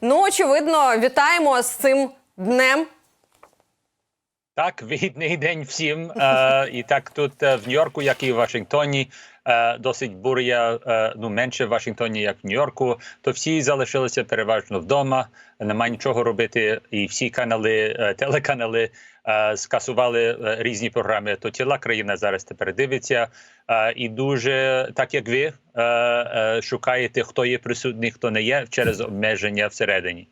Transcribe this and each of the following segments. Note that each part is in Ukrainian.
Ну, очевидно, вітаємо з цим днем. Так, вихідний день всім. Е, і так тут е, в Нью-Йорку, як і в Вашингтоні, е, досить буря, е, ну менше в Вашингтоні, як в Нью-Йорку. То всі залишилися переважно вдома. Немає нічого робити, і всі канали, е, телеканали е, скасували е, різні програми. То ціла країна зараз тепер дивиться. Е, і дуже так як ви е, е, шукаєте, хто є присутній, хто не є через обмеження всередині.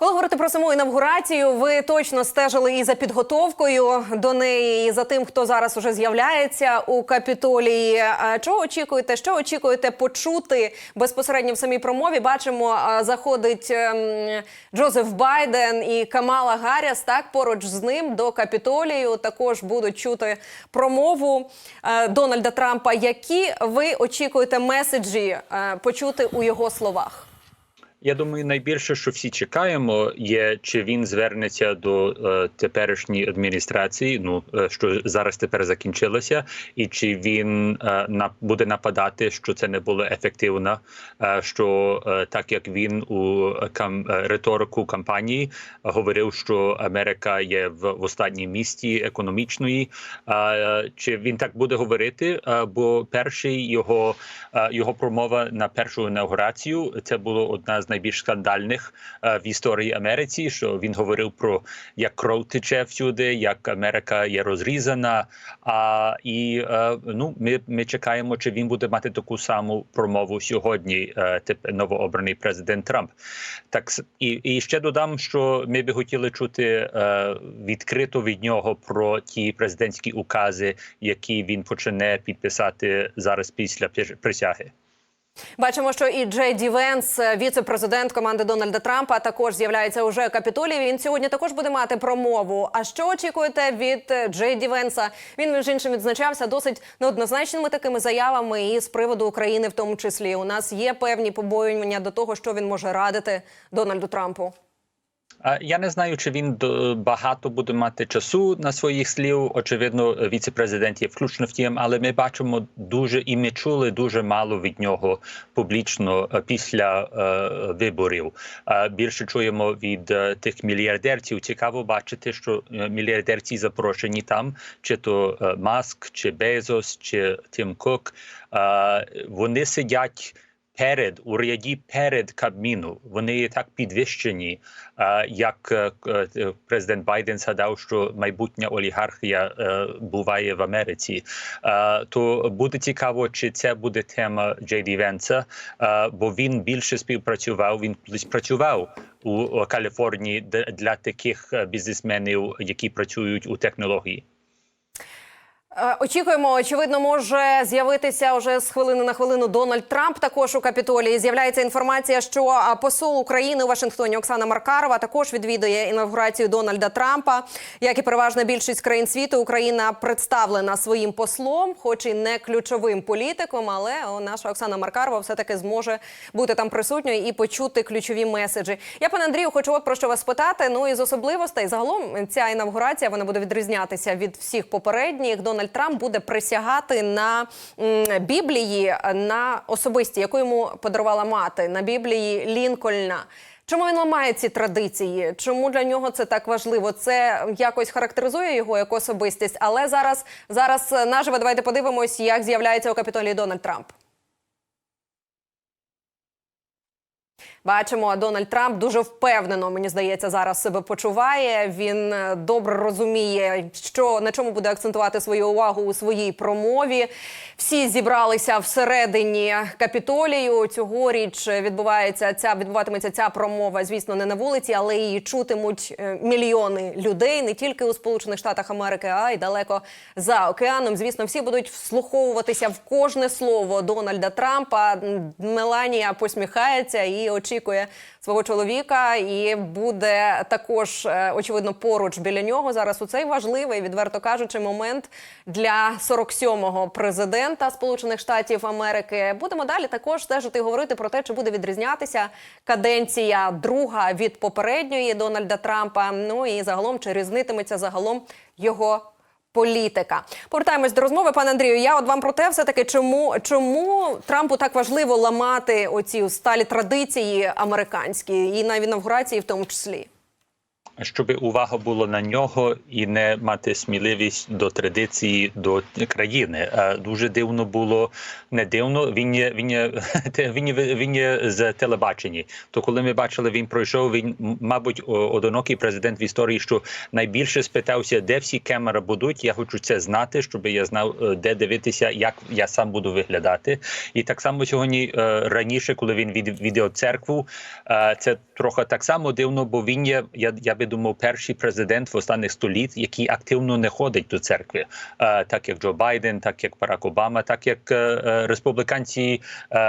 Коли говорити про саму інавгурацію, ви точно стежили і за підготовкою до неї, і за тим, хто зараз уже з'являється у капітолії. Чого очікуєте? Що очікуєте почути безпосередньо в самій промові? Бачимо, заходить ем, Джозеф Байден і Камала Гарріс, Так поруч з ним до капітолію також будуть чути промову е, Дональда Трампа. Які ви очікуєте меседжі е, почути у його словах? Я думаю, найбільше, що всі чекаємо, є чи він звернеться до е, теперішньої адміністрації, ну е, що зараз тепер закінчилося, і чи він е, на буде нападати, що це не було ефективно. Е, що е, так як він у кам е, риторику кампанії говорив, що Америка є в, в останній місті економічної, е, чи він так буде говорити? Е, бо перший його, е, його промова на першу інаугурацію це було одна з найбільш скандальних е, в історії Америці. Що він говорив про як кров тече всюди, як Америка є розрізана. А і е, ну ми, ми чекаємо, чи він буде мати таку саму промову сьогодні. е, теп- новообраний президент Трамп. Так і, і ще додам, що ми би хотіли чути відкрито від нього про ті президентські укази, які він почне підписати зараз після присяги. Бачимо, що і Джей Ді Венс, е, віце-президент команди Дональда Трампа, також з'являється уже Капітолії. Він сьогодні також буде мати промову. А що очікуєте від е, Джей Ді Венса? Він між іншим відзначався досить неоднозначними такими заявами і з приводу України, в тому числі. У нас є певні побоювання до того, що він може радити Дональду Трампу. Я не знаю, чи він багато буде мати часу на своїх слів. Очевидно, віце-президент є включно в тім, але ми бачимо дуже і ми чули дуже мало від нього публічно е, після е, виборів. Е, більше чуємо від е, тих мільярдерців. Цікаво бачити, що мільярдерці запрошені там, чи то Маск, чи Безос, чи Тім Кук. Е, вони сидять перед у ряді перед Кабміну. Вони так підвищені, як е, е, президент Байден згадав, що майбутня олігархія е, буває в Америці. То буде цікаво, чи це буде тема Джей Ді Венса, бо він більше співпрацював. Він працював у Каліфорнії для таких бізнесменів, які працюють у технології. Е, Очікуємо, очевидно, може з'явитися вже з хвилини на хвилину Дональд Трамп. Також у капітолії з'являється інформація, що посол України у Вашингтоні Оксана Маркарова також відвідує інавгурацію Дональда Трампа. Як і переважна більшість країн світу, Україна представлена своїм послом, хоч і не ключовим політиком, але наша Оксана Маркарова все таки зможе бути там присутньою і почути ключові меседжі. Я пане Андрію, хочу от про що вас спитати. Ну і з особливостей загалом ця інавгурація вона буде відрізнятися від всіх попередніх. Дональд Трамп буде присягати на Біблії на особисті, яку йому подарувала мати на Біблії Лінкольна. Чому він ламає ці традиції? Чому для нього це так важливо? Це якось характеризує його як особистість. Але зараз, зараз е, наживо давайте подивимось, як з'являється у капітолії Дональд Трамп. Бачимо, Дональд Трамп дуже впевнено, мені здається, зараз себе почуває. Він е, добре розуміє, що на чому буде акцентувати свою увагу у своїй промові. Всі зібралися всередині капітолію. Цьогоріч відбувається ця відбуватиметься ця промова, звісно, не на вулиці, але її чутимуть е, мільйони людей не тільки у Сполучених Штатах Америки, а й далеко за океаном. Звісно, всі будуть вслуховуватися в кожне слово Дональда Трампа. Меланія посміхається і очікує свого чоловіка, і буде також е, очевидно поруч біля нього. Зараз у цей важливий, відверто кажучи, момент для 47-го президента Сполучених Штатів Америки. Будемо далі також стежити і говорити про те, чи буде відрізнятися каденція друга від попередньої Дональда Трампа. Ну і загалом чи різнитиметься загалом його Політика. Повертаємось до розмови, пане Андрію. Я от вам про те, все таки, чому, чому Трампу так важливо ламати оці сталі традиції американські і на інавгурації в тому числі. Щоб увага була на нього і не мати сміливість до традиції до країни. Е, Дуже дивно було не дивно. Він є він є він є, він є з телебачення. То коли ми бачили, він пройшов. Він мабуть одинокий президент в історії, що найбільше спитався, де всі камери будуть. Я хочу це знати, щоб я знав, е, де дивитися, як я сам буду виглядати. І так само сьогодні е, раніше, коли він від відео церкву, це трохи так само дивно, бо він є. Я, я би думав, перший президент в останніх століть, який активно не ходить до церкви, е, так як Джо Байден, так як Барак Обама, так як е, е, республіканці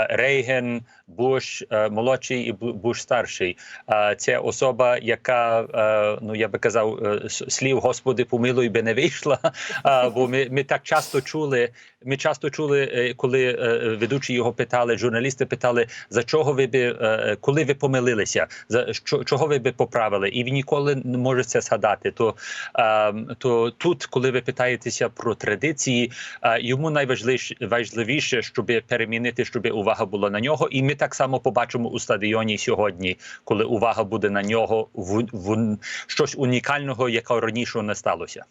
Рейген, Буш молодший і Буш старший. Це особа, яка ну я би казав, слів Господи помилуй би не вийшла. Бо ми, ми так часто чули. Ми часто чули, е, коли е, ведучі його питали, журналісти питали, за чого ви би, е, коли ви помилилися, за чого ви би поправили, і він ніколи не може це згадати. То, то тут, коли ви питаєтеся про традиції, йому найважливіше важливіше, щоб перемінити, щоб увага була на нього. І ми так само побачимо у стадіоні сьогодні, коли увага буде на нього в, в щось унікального, якого раніше не сталося.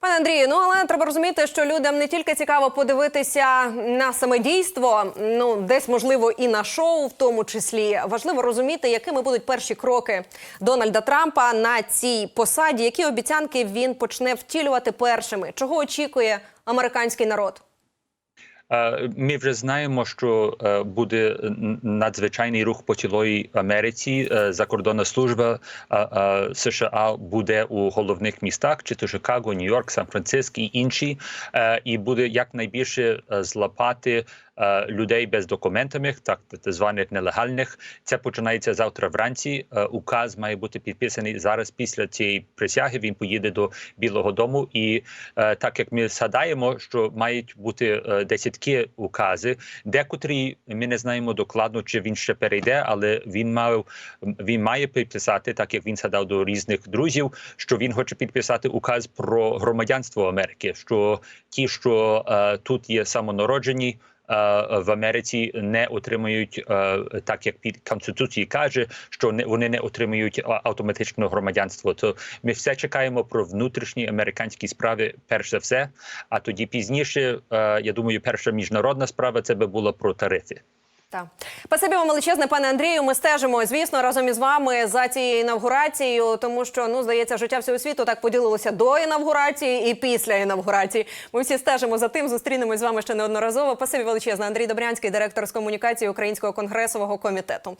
Пане Андрію, ну але треба розуміти, що людям не тільки цікаво подивитися на саме дійство, ну десь можливо і на шоу, в тому числі важливо розуміти, якими будуть перші кроки Дональда Трампа на цій посаді, які обіцянки він почне втілювати першими. Чого очікує американський народ? Ми вже знаємо, що е, буде надзвичайний рух по цілої Америці. Е, Закордонна служба е, США буде у головних містах, чи то Чикаго, Нью-Йорк, Сан-Франциск і інші, і буде якнайбільше злапати людей без документами, так званих нелегальних. Це починається завтра вранці. Е, Указ має бути підписаний зараз. Після цієї присяги він поїде до Білого Дому. І е, так як ми згадаємо, що мають бути е, десятки укази, декотрі ми не знаємо докладно, чи він ще перейде, але він мав він має підписати, так як він згадав до різних друзів, що він хоче підписати указ про громадянство Америки. Що ті, що е, тут є самонароджені. Е, В Америці не отримують е, так, як під конституції каже, що вони не отримують автоматично громадянство. То ми все чекаємо про внутрішні американські справи, перш за все. А тоді пізніше, е, я думаю, перша міжнародна справа це би була про тарифи. Так. Спасибі вам величезне, пане Андрію. Ми стежимо, звісно, разом із вами за цією інавгурацією, тому що ну здається, життя всього світу так поділилося до інавгурації і після інавгурації. Ми всі стежимо за тим. Зустрінемось з вами ще неодноразово. Пасибі величезне. Андрій Добрянський, директор з комунікації Українського конгресового комітету.